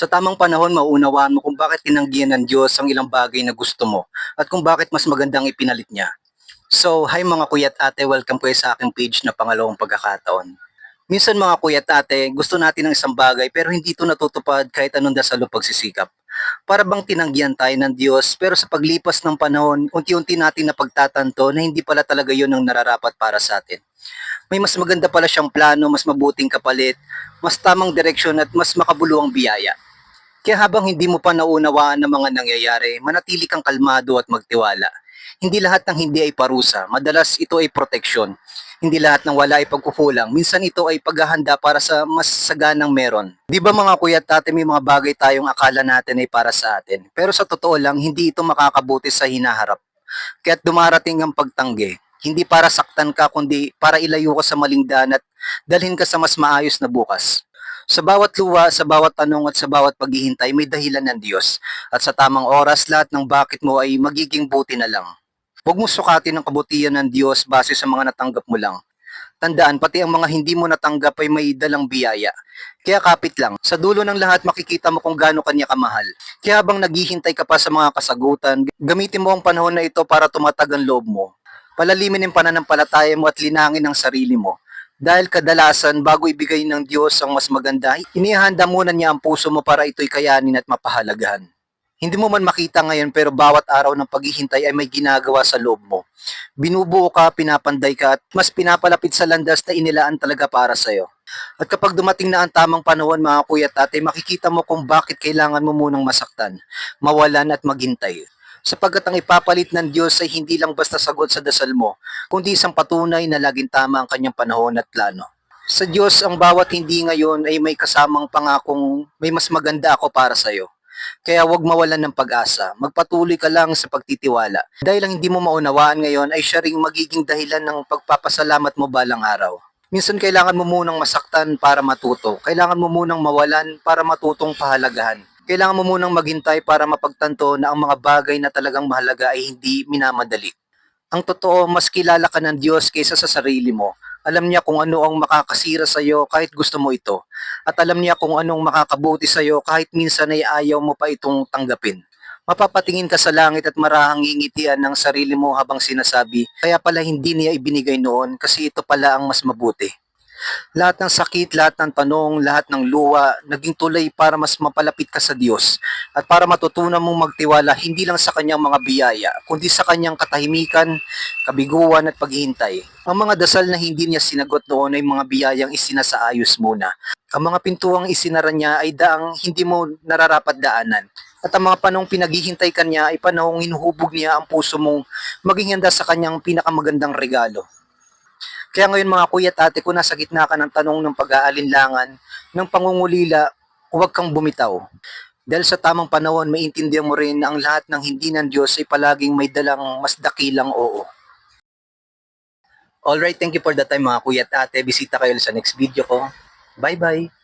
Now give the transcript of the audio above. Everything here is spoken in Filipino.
Sa tamang panahon, mauunawaan mo kung bakit tinanggihan ng Diyos ang ilang bagay na gusto mo at kung bakit mas magandang ipinalit niya. So, hi mga kuya at ate, welcome po sa aking page na pangalawang pagkakataon. Minsan mga kuya at ate, gusto natin ng isang bagay pero hindi ito natutupad kahit anong dasal o pagsisikap. Para bang tinanggihan tayo ng Diyos pero sa paglipas ng panahon, unti-unti natin napagtatanto na hindi pala talaga yun ang nararapat para sa atin. May mas maganda pala siyang plano, mas mabuting kapalit, mas tamang direksyon at mas makabuluhang biyaya. Kaya habang hindi mo pa naunawaan ng mga nangyayari, manatili kang kalmado at magtiwala. Hindi lahat ng hindi ay parusa, madalas ito ay proteksyon. Hindi lahat ng wala ay pagkukulang, minsan ito ay paghahanda para sa mas saganang meron. Di ba mga kuya at ate, may mga bagay tayong akala natin ay para sa atin. Pero sa totoo lang, hindi ito makakabuti sa hinaharap. Kaya't dumarating ang pagtanggi. Hindi para saktan ka, kundi para ilayo ka sa maling daan at dalhin ka sa mas maayos na bukas. Sa bawat luwa, sa bawat tanong at sa bawat paghihintay, may dahilan ng Diyos. At sa tamang oras, lahat ng bakit mo ay magiging buti na lang. Huwag mo sukatin ang kabutihan ng Diyos base sa mga natanggap mo lang. Tandaan, pati ang mga hindi mo natanggap ay may dalang biyaya. Kaya kapit lang. Sa dulo ng lahat, makikita mo kung gaano kanya kamahal. Kaya habang naghihintay ka pa sa mga kasagutan, gamitin mo ang panahon na ito para tumatag ang loob mo. Palalimin ang pananampalataya mo at linangin ang sarili mo. Dahil kadalasan, bago ibigay ng Diyos ang mas maganda, inihanda muna niya ang puso mo para ito'y kayanin at mapahalagahan. Hindi mo man makita ngayon pero bawat araw ng paghihintay ay may ginagawa sa loob mo. Binubuo ka, pinapanday ka at mas pinapalapit sa landas na inilaan talaga para sa'yo. At kapag dumating na ang tamang panahon mga kuya at ate, makikita mo kung bakit kailangan mo munang masaktan, mawalan at maghintay. Sapagkat ang ipapalit ng Diyos ay hindi lang basta sagot sa dasal mo, kundi isang patunay na laging tama ang kanyang panahon at plano. Sa Diyos, ang bawat hindi ngayon ay may kasamang pangakong may mas maganda ako para sa'yo. Kaya huwag mawalan ng pag-asa. Magpatuloy ka lang sa pagtitiwala. Dahil ang hindi mo maunawaan ngayon ay siya ring magiging dahilan ng pagpapasalamat mo balang araw. Minsan kailangan mo munang masaktan para matuto. Kailangan mo munang mawalan para matutong pahalagahan. Kailangan mo munang maghintay para mapagtanto na ang mga bagay na talagang mahalaga ay hindi minamadali. Ang totoo, mas kilala ka ng Diyos kaysa sa sarili mo. Alam niya kung ano ang makakasira sa iyo kahit gusto mo ito. At alam niya kung anong makakabuti sa iyo kahit minsan ay ayaw mo pa itong tanggapin. Mapapatingin ka sa langit at marahang ngingitian ng sarili mo habang sinasabi, kaya pala hindi niya ibinigay noon kasi ito pala ang mas mabuti. Lahat ng sakit, lahat ng tanong, lahat ng luwa, naging tulay para mas mapalapit ka sa Diyos at para matutunan mong magtiwala hindi lang sa kanyang mga biyaya, kundi sa kanyang katahimikan, kabiguan at paghihintay. Ang mga dasal na hindi niya sinagot noon ay mga biyayang isinasaayos muna. Ang mga pintuang isinara niya ay daang hindi mo nararapat daanan. At ang mga panong pinaghihintay ka niya ay panahong hinuhubog niya ang puso mong maging handa sa kanyang pinakamagandang regalo. Kaya ngayon mga kuya at ate, kung nasa gitna ka ng tanong ng pag-aalinlangan, ng pangungulila, huwag kang bumitaw. Dahil sa tamang panahon, maintindihan mo rin ang lahat ng hindi ng Diyos ay palaging may dalang mas dakilang oo. Alright, thank you for the time mga kuya at ate. Bisita kayo sa next video ko. Bye-bye!